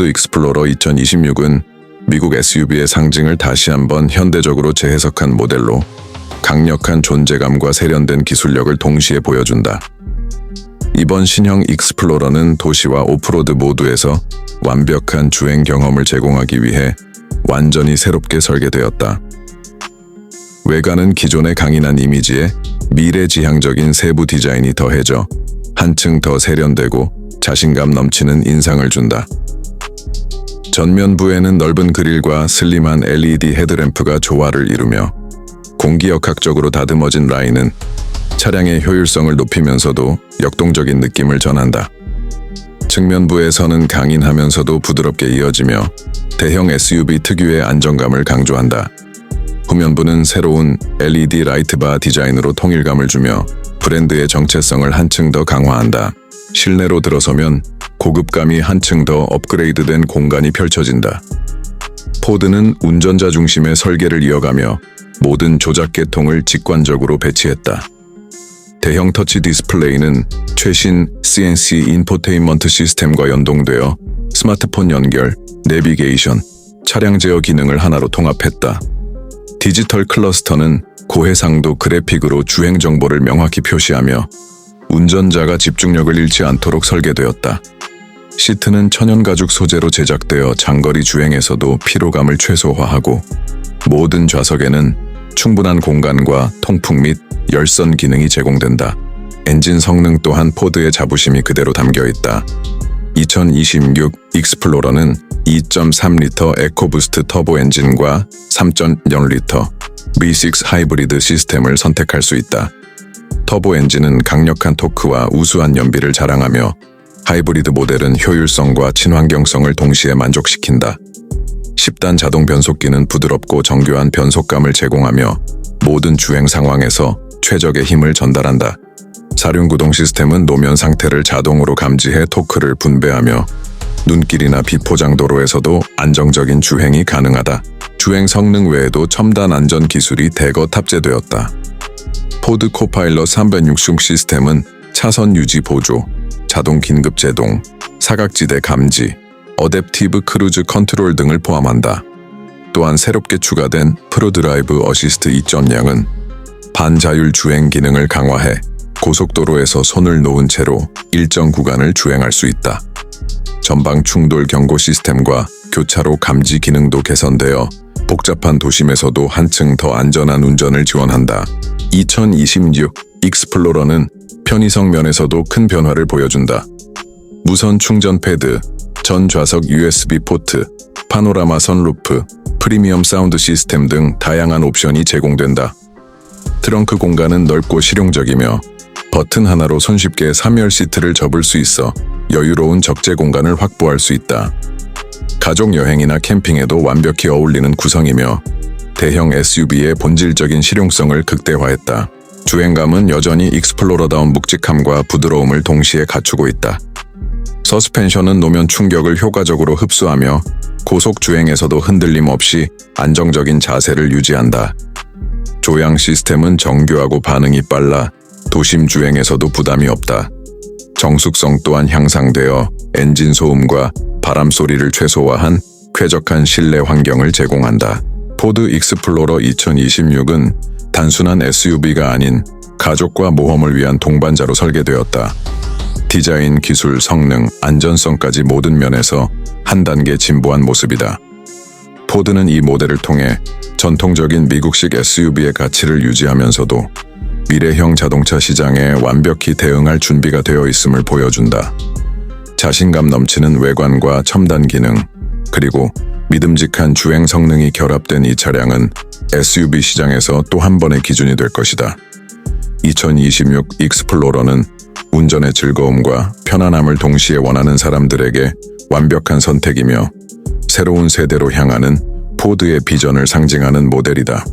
익스플로러 2026은 미국 SUV의 상징을 다시 한번 현대적으로 재해석한 모델로 강력한 존재감과 세련된 기술력을 동시에 보여준다. 이번 신형 익스플로러는 도시와 오프로드 모두에서 완벽한 주행 경험을 제공하기 위해 완전히 새롭게 설계되었다. 외관은 기존의 강인한 이미지에 미래지향적인 세부 디자인이 더해져 한층 더 세련되고 자신감 넘치는 인상을 준다. 전면부에는 넓은 그릴과 슬림한 LED 헤드램프가 조화를 이루며 공기역학적으로 다듬어진 라인은 차량의 효율성을 높이면서도 역동적인 느낌을 전한다. 측면부에서는 강인하면서도 부드럽게 이어지며 대형 SUV 특유의 안정감을 강조한다. 후면부는 새로운 LED 라이트바 디자인으로 통일감을 주며 브랜드의 정체성을 한층 더 강화한다. 실내로 들어서면 고급감이 한층 더 업그레이드된 공간이 펼쳐진다. 포드는 운전자 중심의 설계를 이어가며 모든 조작 계통을 직관적으로 배치했다. 대형 터치 디스플레이는 최신 CNC 인포테인먼트 시스템과 연동되어 스마트폰 연결, 내비게이션, 차량 제어 기능을 하나로 통합했다. 디지털 클러스터는 고해상도 그래픽으로 주행 정보를 명확히 표시하며 운전자가 집중력을 잃지 않도록 설계되었다. 시트는 천연 가죽 소재로 제작되어 장거리 주행에서도 피로감을 최소화하고 모든 좌석에는 충분한 공간과 통풍 및 열선 기능이 제공된다. 엔진 성능 또한 포드의 자부심이 그대로 담겨 있다. 2026 익스플로러는 2.3리터 에코부스트 터보 엔진과 3.0리터 V6 하이브리드 시스템을 선택할 수 있다. 터보 엔진은 강력한 토크와 우수한 연비를 자랑하며 하이브리드 모델은 효율성과 친환경성을 동시에 만족시킨다. 10단 자동 변속기는 부드럽고 정교한 변속감을 제공하며 모든 주행 상황에서 최적의 힘을 전달한다. 사륜 구동 시스템은 노면 상태를 자동으로 감지해 토크를 분배하며 눈길이나 비포장 도로에서도 안정적인 주행이 가능하다. 주행 성능 외에도 첨단 안전 기술이 대거 탑재되었다. 포드 코파일럿 360 시스템은 차선 유지 보조, 자동 긴급 제동, 사각지대 감지, 어댑티브 크루즈 컨트롤 등을 포함한다. 또한 새롭게 추가된 프로드라이브 어시스트 2.0은 반자율 주행 기능을 강화해 고속도로에서 손을 놓은 채로 일정 구간을 주행할 수 있다. 전방 충돌 경고 시스템과 교차로 감지 기능도 개선되어 복잡한 도심에서도 한층 더 안전한 운전을 지원한다. 2026 익스플로러는 편의성 면에서도 큰 변화를 보여준다. 무선 충전 패드, 전 좌석 USB 포트, 파노라마 선루프, 프리미엄 사운드 시스템 등 다양한 옵션이 제공된다. 트렁크 공간은 넓고 실용적이며 버튼 하나로 손쉽게 3열 시트를 접을 수 있어 여유로운 적재 공간을 확보할 수 있다. 가족 여행이나 캠핑에도 완벽히 어울리는 구성이며 대형 SUV의 본질적인 실용성을 극대화했다. 주행감은 여전히 익스플로러다운 묵직함과 부드러움을 동시에 갖추고 있다. 서스펜션은 노면 충격을 효과적으로 흡수하며 고속 주행에서도 흔들림 없이 안정적인 자세를 유지한다. 조향 시스템은 정교하고 반응이 빨라 도심 주행에서도 부담이 없다. 정숙성 또한 향상되어 엔진 소음과 바람 소리를 최소화한 쾌적한 실내 환경을 제공한다. 포드 익스플로러 2026은 단순한 SUV가 아닌 가족과 모험을 위한 동반자로 설계되었다. 디자인, 기술, 성능, 안전성까지 모든 면에서 한 단계 진보한 모습이다. 포드는 이 모델을 통해 전통적인 미국식 SUV의 가치를 유지하면서도 미래형 자동차 시장에 완벽히 대응할 준비가 되어 있음을 보여준다. 자신감 넘치는 외관과 첨단 기능, 그리고 믿음직한 주행 성능이 결합된 이 차량은 SUV 시장에서 또 한 번의 기준이 될 것이다. 2026 익스플로러는 운전의 즐거움과 편안함을 동시에 원하는 사람들에게 완벽한 선택이며 새로운 세대로 향하는 포드의 비전을 상징하는 모델이다.